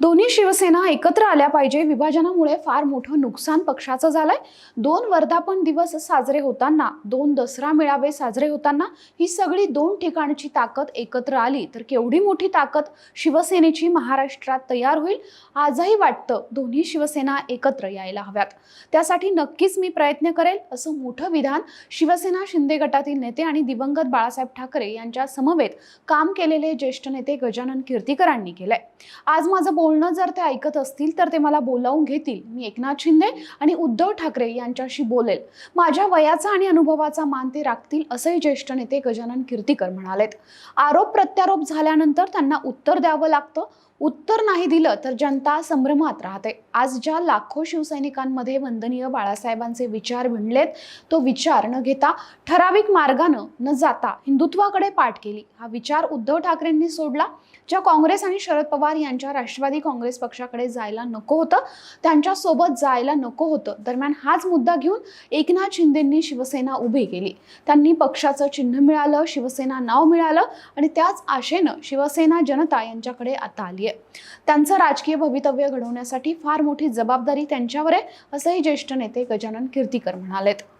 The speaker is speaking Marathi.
दोन्ही शिवसेना एकत्र आल्या पाहिजे. विभाजनामुळे फार मोठं नुकसान पक्षाचं झालंय. दोन वर्धापन दिवस साजरे होताना दोन दसरा मेळावे साजरे होताना ही सगळी दोन ठिकाणची ताकद एकत्र आली. तर केवढी मोठी ताकद शिवसेनेची महाराष्ट्रात तयार होईल आजही वाटतं दोन्ही शिवसेना एकत्र यायला हव्यात. त्यासाठी नक्कीच मी प्रयत्न करेल असं मोठं विधान शिवसेना शिंदे गटातील नेते आणि दिवंगत बाळासाहेब ठाकरे यांच्या समवेत काम केलेले ज्येष्ठ नेते गजानन कीर्तीकरांनी केलंय. आज माझं बोलणं जर ते ऐकत असतील तर ते मला बोलावून घेतील. मी एकनाथ शिंदे आणि उद्धव ठाकरे यांच्याशी बोलेल. माझ्या वयाचा आणि अनुभवाचा मान ते राखतील असंही ज्येष्ठ नेते गजानन कीर्तीकर म्हणालेत. आरोप प्रत्यारोप झाल्यानंतर त्यांना उत्तर द्यावं लागतं. उत्तर नाही दिलं तर जनता संभ्रमात राहते. आज ज्या लाखो शिवसैनिकांमध्ये वंदनीय बाळासाहेबांचे विचार भिंडलेत तो विचार न घेता ठराविक मार्गानं न जाता हिंदुत्वाकडे पाठ केली. हा विचार उद्धव ठाकरेंनी सोडला ज्या काँग्रेस आणि शरद पवार यांच्या राष्ट्रवादी राष्ट्रवादी काँग्रेस पक्षाकडे जायला नको होतं. त्यांच्यासोबत जायला नको होतं. दरम्यान हाच मुद्दा घेऊन एकनाथ शिंदेंनी शिवसेना उभी केली. त्यांनी पक्षाचं चिन्ह मिळालं शिवसेना नाव मिळालं आणि त्याच आशेनं शिवसेना जनता यांच्याकडे आता आली आहे. त्यांचं राजकीय भवितव्य घडवण्यासाठी फार मोठी जबाबदारी त्यांच्यावर आहे असंही ज्येष्ठ नेते गजानन कीर्तीकर म्हणालेत.